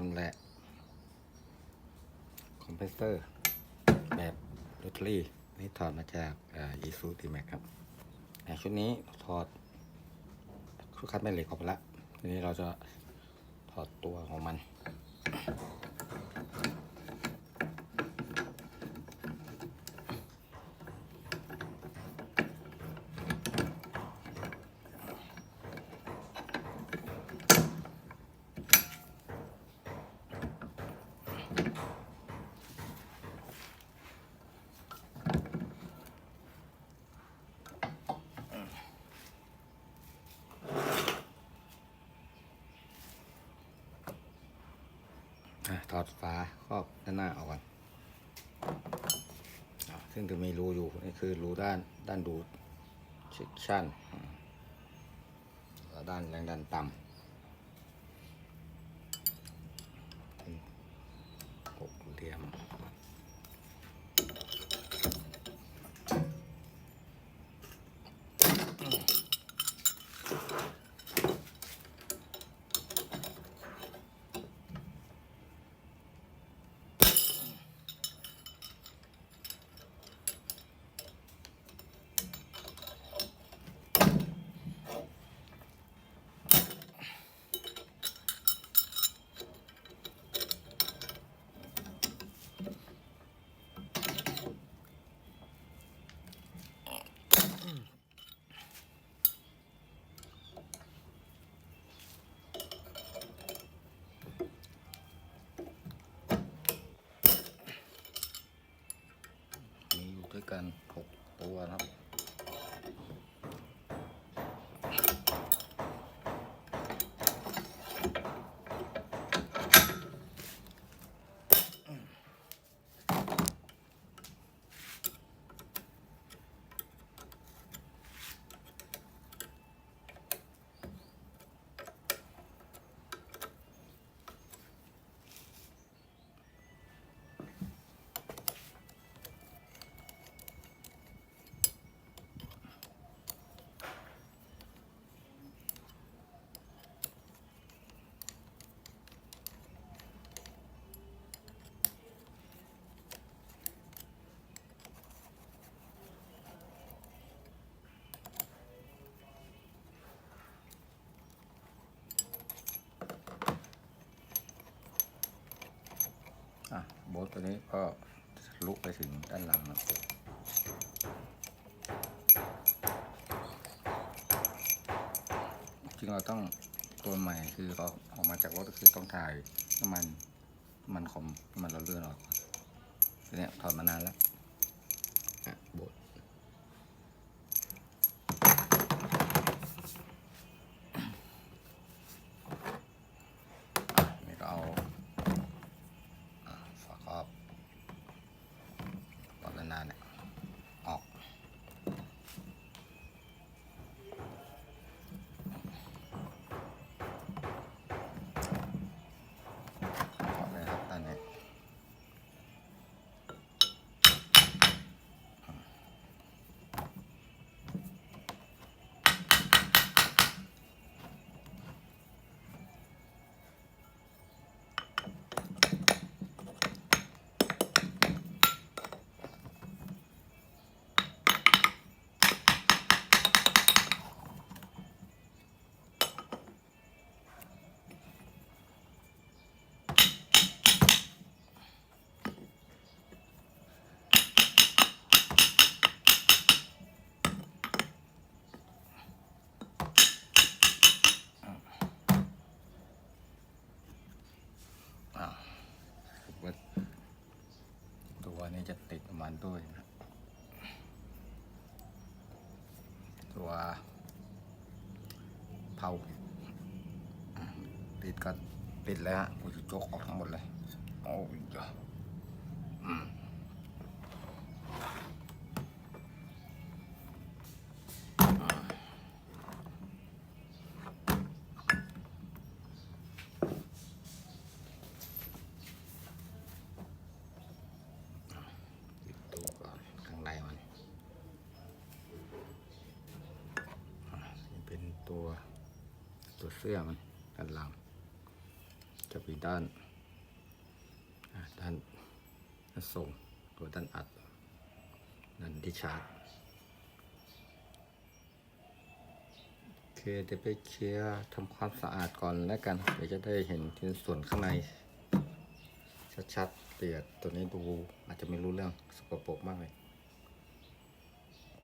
ชำแหละคอมเพรสเซอร์ แบบโรตารี่นี่ถอดมาจากยีซูตีแม็กครับอ่ชุดนี้ถอดชุดคัดแม่เหล็กออกไปละทีนี้เราจะถอดตัวของมัน ถอดฝาครอบด้านหน้าออกก่อนซึ่งจะมีรูอยู่ นี่คือรูด้านด้านดูดเช็คชั่นแล้วด้านแรงดันต่ำหกเหลี่ยมอยู่ด้วย กัน 6 ตัวนะครับ บทตัวนี้ก็ลุกไปถึงด้านหลังนะจริงเราต้องตัวใหม่คือเราออกมาจากรถก็คือต้องถ่ายน้ำมันมันคอมมันเราเลื่อนออกก่อนทีเนี้ยถอดมานานแล้วอะโบท จะติดน้ำมันด้วยนะตัวเผาปิดก็ติดแล้วฮะกูจะจกออกทั้งหมดเลย โอ้ยจ้ะอืมติดตัวก่อนข้างในมันอะนี่เป็นตัว ตัว เสื้อมันด้านหลังจะมีด้านด้านด้านส่งตัวด้านอัดด้านที่ชาร์จโอเคเดี๋ยวไปเคลียร์ทำความสะอาดก่อนแล้วกัน เดี๋ยวจะได้เห็นชิ้นส่วนข้างใน ชัดๆเตียดตัวนี้ดูอาจจะไม่รู้เรื่องสกปรกมากเลย